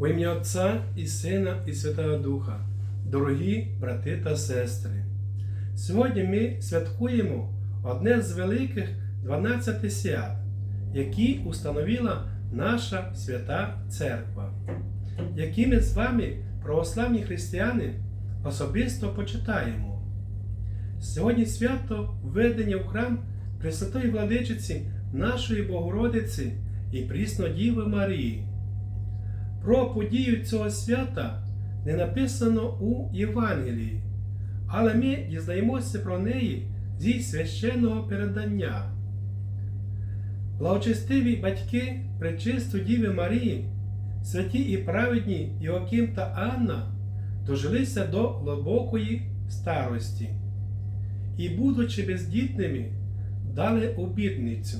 У ім'я Отця і Сина, і Святого Духа, дорогі брати та сестри. Сьогодні ми святкуємо одне з великих 12 свят, які установила наша свята Церква, які ми з вами, православні християни, особисто почитаємо. Сьогодні свято введення в храм Пресвятої Владичиці нашої Богородиці і Пріснодіви Марії. Про подію цього свята не написано у Євангелії, але ми дізнаємося про неї зі священного передання. Благочестиві батьки Пречисту Діви Марії, святі і праведні Іоаким та Анна дожилися до глибокої старості і, будучи бездітними, дали обітницю.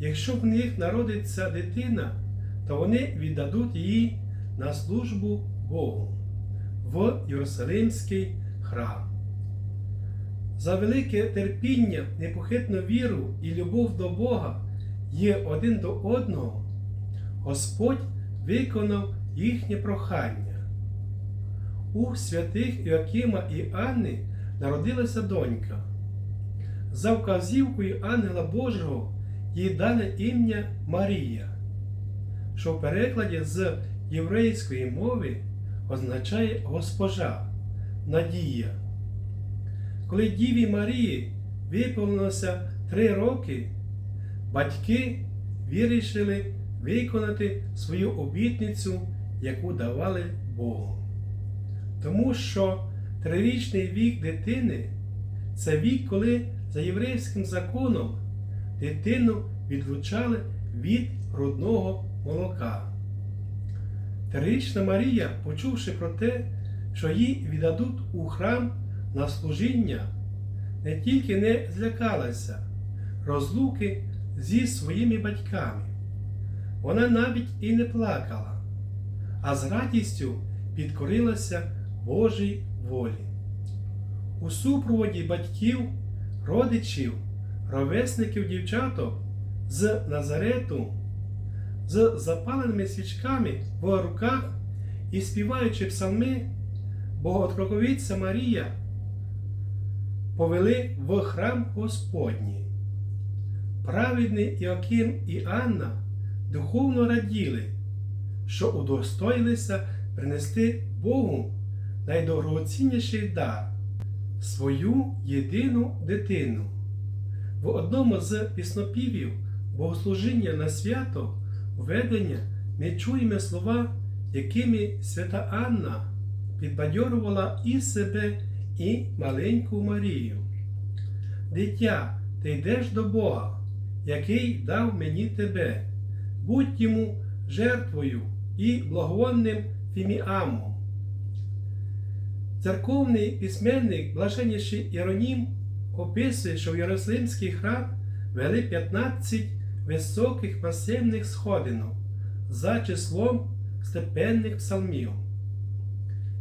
Якщо в них народиться дитина, то вони віддадуть її на службу Богу в Єрусалимський храм. За велике терпіння, непохитну віру і любов до Бога є один до одного, Господь виконав їхнє прохання. У святих Іоакима і Анни народилася донька. За вказівкою Ангела Божого їй дали ім'я Марія що в перекладі з єврейської мови означає госпожа, надія. Коли Діві Марії виповнилося три роки, батьки вирішили виконати свою обітницю, яку давали Богу. Тому що трирічний вік дитини це вік, коли за єврейським законом дитину відлучали від грудного молока. Трирічна Марія, почувши про те, що їй віддадуть у храм на служіння, не тільки не злякалася розлуки зі своїми батьками, вона навіть і не плакала, а з радістю підкорилася Божій волі. У супроводі батьків, родичів, ровесників дівчаток з Назарету з запаленими свічками в руках і співаючи псалми, Богоотроковиця Марія повели в храм Господній. Праведний Іоаким і Анна духовно раділи, що удостоїлися принести Богу найдорогоцінніший дар свою єдину дитину. В одному з піснопівів богослужіння на свято введення ми чуємо слова, якими свята Анна підбадьорувала і себе, і маленьку Марію. Дитя, ти йдеш до Бога, який дав мені тебе, будь йому жертвою і благовонним фіміамом. Церковний письменник блаженніший Іронім описує, що в Єрусалимський храм вели 15 високих масивних сходинок за числом степенних псалмів.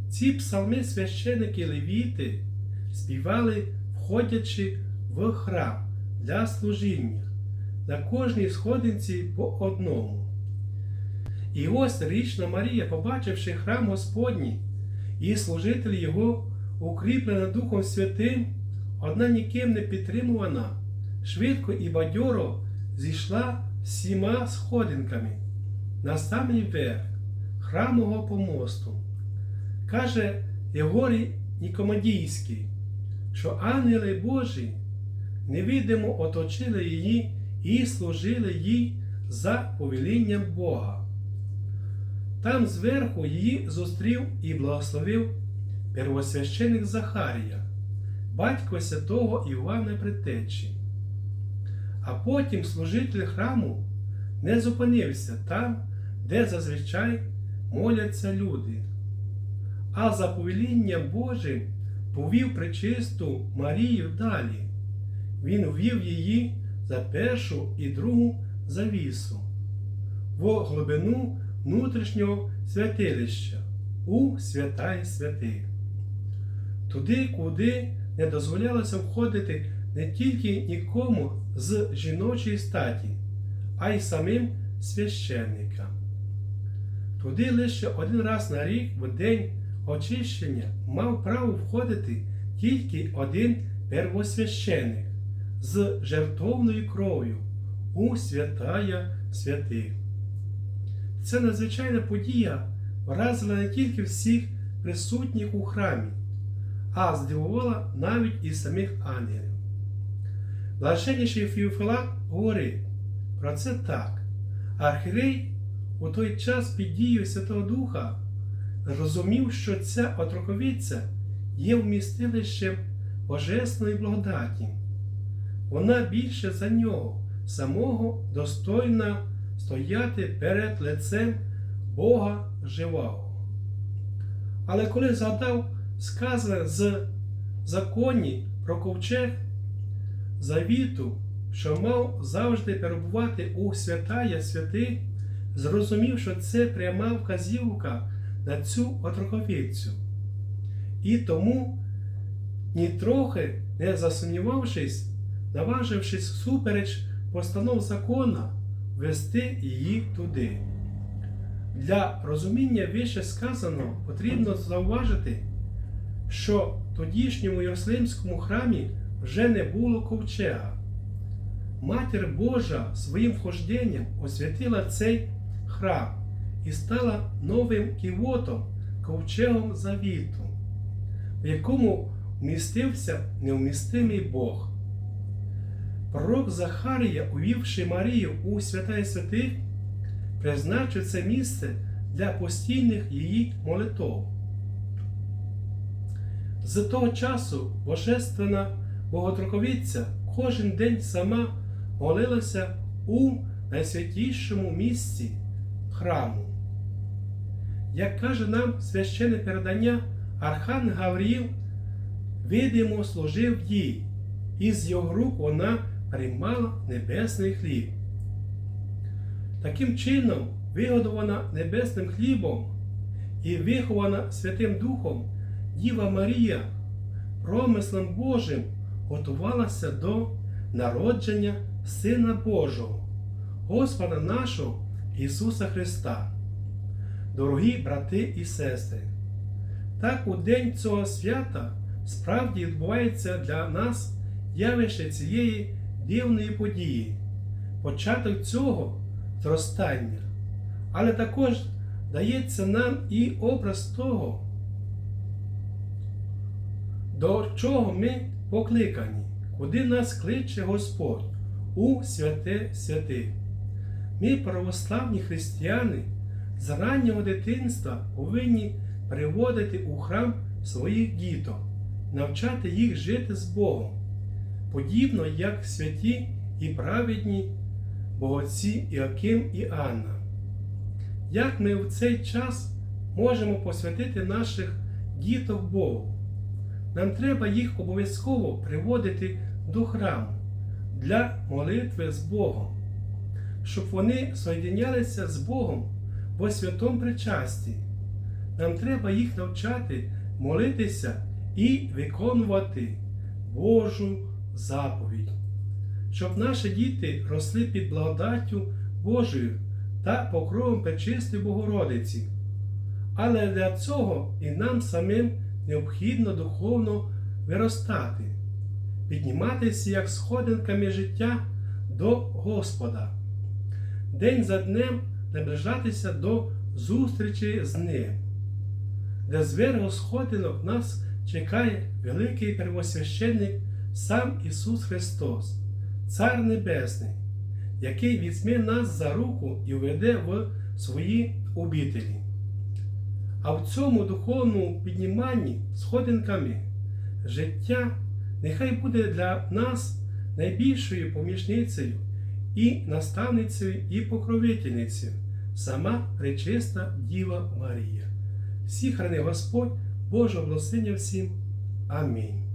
Ці псалми священики левіти співали, входячи в храм для служіння, на кожній сходинці по одному. І ось річна Марія, побачивши храм Господній і служителі його, укріплена Духом Святим, одна ніким не підтримувана, швидко і бадьоро зійшла всіма сходинками на самий верх храмового помосту. Каже Єгорій Нікомадійський, що ангели Божі невидимо оточили її і служили їй за повелінням Бога. Там зверху її зустрів і благословив первосвященик Захарія, батько святого Івана Притечі. А потім служитель храму не зупинився там, де зазвичай моляться люди, а за повелінням Божим повів причисту Марію далі. Він ввів її за першу і другу завісу, в глибину внутрішнього святилища у свята святих, туди, куди не дозволялося входити не тільки нікому з жіночої статі, а й самим священникам. Туди лише один раз на рік в день очищення мав право входити тільки один первосвященик з жертовною кров'ю у святая святих. Ця надзвичайна подія вразила не тільки всіх присутніх у храмі, а здивувала навіть і самих ангелів. Блаженніший Фіофилак говорить про це так. Архірей у той час під дією Святого Духа розумів, що ця отроковиця є вмістилищем Божесної благодаті. Вона більше за нього, самого достойна стояти перед лицем Бога живого. Але коли згадав сказане з законі про ковчег завіту, що мав завжди перебувати у святая святих, зрозумів, що це пряма вказівка на цю отроковицю. І тому, нітрохи не засумнівавшись, наважившись супереч постанов закона, вести її туди. Для розуміння вище сказаного потрібно зауважити, що тодішньому Єрусалимському храмі вже не було ковчега. Матір Божа своїм вхожденням освятила цей храм і стала новим ківотом, ковчегом завіту, в якому вмістився невмістимий Бог. Пророк Захарія, увівши Марію у свята святих, призначив це місце для постійних її молитов. З того часу Божественна Боготроковиця кожен день сама молилася у найсвятішому місці храму. Як каже нам священне передання, Архан Гавріл видимо служив їй, і з його рук вона приймала небесний хліб. Таким чином, вигодована небесним хлібом і вихована Святим Духом, Діва Марія промислом Божим готувалася до народження Сина Божого, Господа нашого Ісуса Христа. Дорогі брати і сестри, так у день цього свята справді відбувається для нас явище цієї дивної події, початок цього зростання, але також дається нам і образ того, до чого ми покликані, куди нас кличе Господь у святе святих. Ми, православні християни, з раннього дитинства повинні приводити у храм своїх діток, навчати їх жити з Богом, подібно як святі і праведні богоці Іаким і Анна. Як ми в цей час можемо посвятити наших діток Богу? Нам треба їх обов'язково приводити до храму для молитви з Богом, щоб вони соєдинялися з Богом во святому причасті. Нам треба їх навчати молитися і виконувати Божу заповідь, щоб наші діти росли під благодаттю Божою та покровом Пречистої Богородиці. Але для цього і нам самим необхідно духовно виростати, підніматися як сходинками життя до Господа, день за днем наближатися до зустрічі з Ним, де зверху сходинок нас чекає великий первосвященник сам Ісус Христос, Цар Небесний, який візьме нас за руку і веде в свої обителі. А в цьому духовному підніманні сходинками життя нехай буде для нас найбільшою помічницею і наставницею і покровительницею, сама пречиста Діва Марія. Всі храни Господь, Божого благословення всім. Амінь.